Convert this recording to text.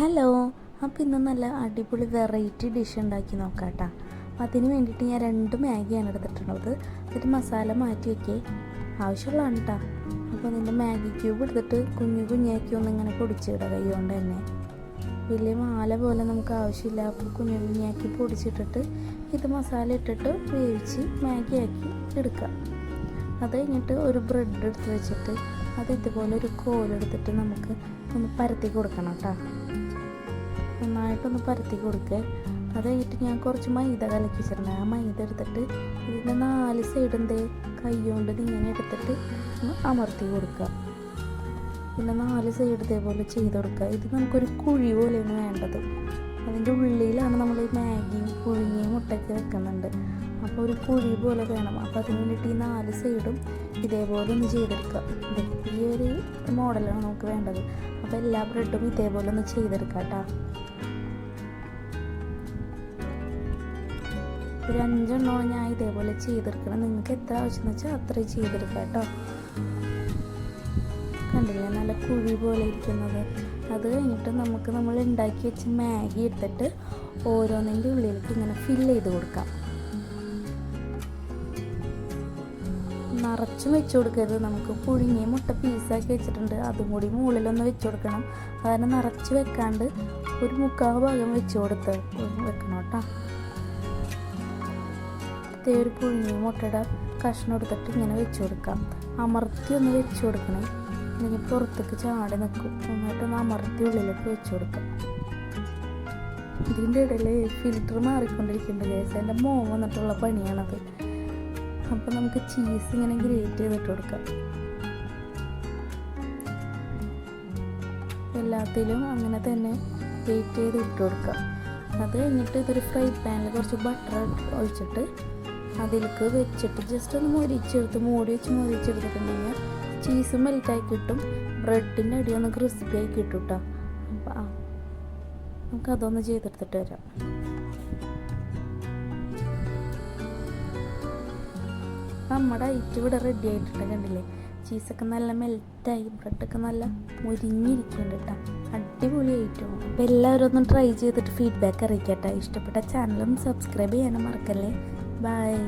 Hello അപ്പോൾ ഇന്ന് നല്ല അടിപൊളി വെറൈറ്റി ഡിഷ് ഉണ്ടാക്കി നോക്കാം കേട്ടോ അപ്പോൾ അതിന് വേണ്ടിയിട്ട് ഞാൻ രണ്ട് മാഗിയാണ് എടുത്തിട്ടുള്ളത്. എന്നിട്ട് മസാല മാറ്റി വയ്ക്കേ ആവശ്യമുള്ളതാണ് കേട്ടോ അപ്പോൾ അതിന്റെ മാഗി ക്യൂബ് എടുത്തിട്ട് കുഞ്ഞു കുഞ്ഞാക്കി ഒന്ന് ഇങ്ങനെ പൊടിച്ചിടുക കൈ കൊണ്ട് തന്നെ. വലിയ മാല പോലെ നമുക്ക് ആവശ്യമില്ല. അപ്പോൾ കുഞ്ഞു കുഞ്ഞാക്കി പൊടിച്ചിട്ടിട്ട് ഇത് മസാല ഇട്ടിട്ട് വേവിച്ച് ആക്കി എടുക്കുക അത് കഴിഞ്ഞിട്ട് ഒരു ബ്രെഡ് എടുത്ത് വെച്ചിട്ട് അത് ഇതുപോലെ ഒരു കോലെടുത്തിട്ട് നമുക്ക് ഒന്ന് പരത്തി കൊടുക്കണം കേട്ടോ നന്നായിട്ടൊന്ന് പരത്തി കൊടുക്കുക അത് കഴിഞ്ഞിട്ട് ഞാൻ കുറച്ച് മൈദ കലക്കി വെച്ചിട്ടുണ്ട് ആ മൈദ എടുത്തിട്ട് ഇതിന്റെ നാല് സൈഡ് എന്തേ കൈ കൊണ്ട് ഇങ്ങനെ എടുത്തിട്ട് അമർത്തി കൊടുക്കുക. പിന്നെ നാല് സൈഡ് ഇതേപോലെ ചെയ്ത് കൊടുക്കുക. ഇത് നമുക്കൊരു കുഴി പോലെയാണ് വേണ്ടത്. അതിന്റെ ഉള്ളിലാണ് നമ്മൾ ഈ മാഗിയും പുഴുങ്ങിയും മുട്ടയ്ക്ക് വെക്കുന്നുണ്ട്. അപ്പോൾ ഒരു കുഴി പോലെ വേണം. അപ്പോൾ അതിന് വേണ്ടിയിട്ട് ഈ നാല് സൈഡും ഇതേപോലെ ഒന്ന് ചെയ്തെടുക്കുക. ഈ ഒരു മോഡലാണ് നമുക്ക് വേണ്ടത്. അപ്പോൾ എല്ലാ ബ്രെഡും ഇതേപോലെ ഒന്ന് ചെയ്തെടുക്കാം കേട്ടോ. ഒരു അഞ്ചെണ്ണമാണ് ഞാൻ ഇതേപോലെ ചെയ്തെടുക്കണം നിങ്ങൾക്ക് എത്ര ആവശ്യം വെച്ചാൽ അത്രയും ചെയ്തെടുക്കാം കേട്ടോ. കണ്ടില്ലേ? നല്ല കുഴി പോലെ ഇരിക്കുന്നത്. അത് കഴിഞ്ഞിട്ട് നമുക്ക് നമ്മൾ ഉണ്ടാക്കി വെച്ച് മാഗി എടുത്തിട്ട് ഓരോന്നിന്റെ ഉള്ളിലേക്ക് ഇങ്ങനെ ഫില്ല് ചെയ്ത് കൊടുക്കാം. നിറച്ചും വെച്ച് കൊടുക്കരുത്. നമുക്ക് പുഴുങ്ങിയ മുട്ട പീസാക്കി വെച്ചിട്ടുണ്ട്. അതും കൂടി മുകളിലൊന്ന് വെച്ച് കൊടുക്കണം. അതിനെ നിറച്ച് വെക്കാണ്ട് ഒരു മുക്കാൽ ഭാഗം വെച്ച് കൊടുത്ത് വെക്കണം കേട്ടോ. ഇതേ ഒരു പുഴുങ്ങിയ മുട്ടയുടെ കഷ്ണം എടുത്തിട്ട് ഇങ്ങനെ വെച്ച് കൊടുക്കാം. അമർത്തി ഒന്ന് വെച്ച് കൊടുക്കണേ. അല്ലെങ്കിൽ പുറത്തേക്ക് ചാടി നിൽക്കും. എന്നിട്ടൊന്ന് അമർത്തി ഉള്ളിലേക്ക് വെച്ച് കൊടുക്കാം. ഇതിന്റെ ഇടയിൽ ഫിൽറ്റർ മാറിക്കൊണ്ടിരിക്കുന്നുണ്ട് കേസ് എന്റെ മോൻ വന്നിട്ടുള്ള പണിയാണത്. അപ്പോൾ നമുക്ക് ചീസ് ഇങ്ങനെ ഗ്രേറ്റ് ചെയ്തിട്ട് കൊടുക്കാം. എല്ലാത്തിലും അങ്ങനെ തന്നെ ഗ്രേറ്റ് ചെയ്ത് ഇട്ട് കൊടുക്കാം. അത് കഴിഞ്ഞിട്ട് ഇതൊരു ഫ്രൈ പാനിൽ കുറച്ച് ബട്ടർ ഒഴിച്ചിട്ട് അതിലേക്ക് വെച്ചിട്ട് ജസ്റ്റ് ഒന്ന് മൊരിച്ചെടുത്ത് മൂടി വെച്ച് മൊരിച്ചെടുത്തിട്ടുണ്ടെങ്കിൽ ചീസ് മെൽറ്റായി കിട്ടും. ബ്രെഡിന്റെ ക്രിസ്പി ആയി കിട്ടും കേട്ടോ അപ്പം നമുക്ക് അതൊന്ന് ചെയ്തെടുത്തിട്ട് വരാം. നമ്മുടെ ഐറ്റ് ഇവിടെ റെഡി ആയിട്ടുണ്ട് കണ്ടില്ലേ? ചീസൊക്കെ നല്ല മെൽറ്റായി ബ്രെഡൊക്കെ നല്ല മുരിഞ്ഞിരിക്കുന്നുണ്ട് കേട്ടോ അടിപൊളി ഐറ്റം. അപ്പോൾ എല്ലാവരും ഒന്ന് ട്രൈ ചെയ്തിട്ട് ഫീഡ്ബാക്ക് അറിയിക്കട്ടെ. ഇഷ്ടപ്പെട്ട ചാനലും സബ്സ്ക്രൈബ് ചെയ്യാനും മറക്കല്ലേ? Bye.